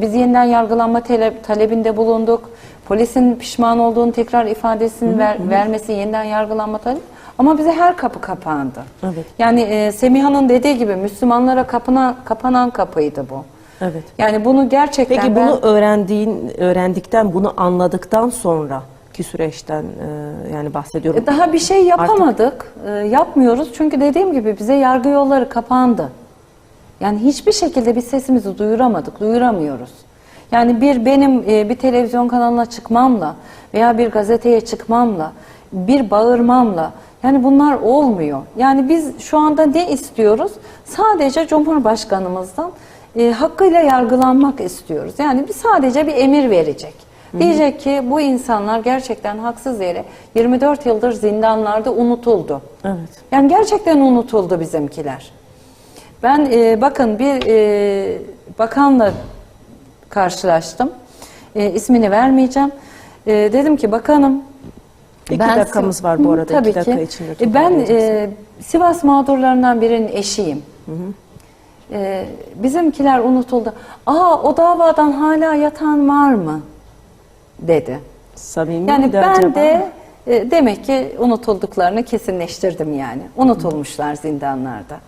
Biz yeniden yargılanma tale- talebinde bulunduk. Polisin pişman olduğunu tekrar ifadesini ver- vermesi yeniden yargılanma talebi. Ama bize her kapı kapandı. Evet. Yani e, Semiha'nın dediği gibi Müslümanlara kapına, kapanan kapıydı bu. Evet. Yani bunu gerçekten Peki ben- bunu öğrendiğin, öğrendikten, bunu anladıktan sonra ki süreçten e, yani bahsediyorum. Daha bir şey yapamadık. E, yapmıyoruz çünkü dediğim gibi bize yargı yolları kapandı. Yani hiçbir şekilde bir sesimizi duyuramadık, duyuramıyoruz. Yani bir benim e, bir televizyon kanalına çıkmamla veya bir gazeteye çıkmamla, bir bağırmamla yani bunlar olmuyor. Yani biz şu anda ne istiyoruz? Sadece Cumhurbaşkanımızdan e, hakkıyla yargılanmak istiyoruz. Yani bir sadece bir emir verecek. Diyecek ki bu insanlar gerçekten haksız yere 24 yıldır zindanlarda unutuldu. Evet. Yani gerçekten unutuldu bizimkiler. Ben e, bakın bir e, bakanla karşılaştım. E, ismini vermeyeceğim. E, dedim ki bakanım İki dakikamız var bu Hı, arada. İki Tabii dakika ki. içinde E, ben e, Sivas mağdurlarından birinin eşiyim. E, bizimkiler unutuldu. Aa o davadan hala yatan var mı? dedi. Samimi Yani ben acaba? de e, demek ki unutulduklarını kesinleştirdim yani. Unutulmuşlar zindanlarda.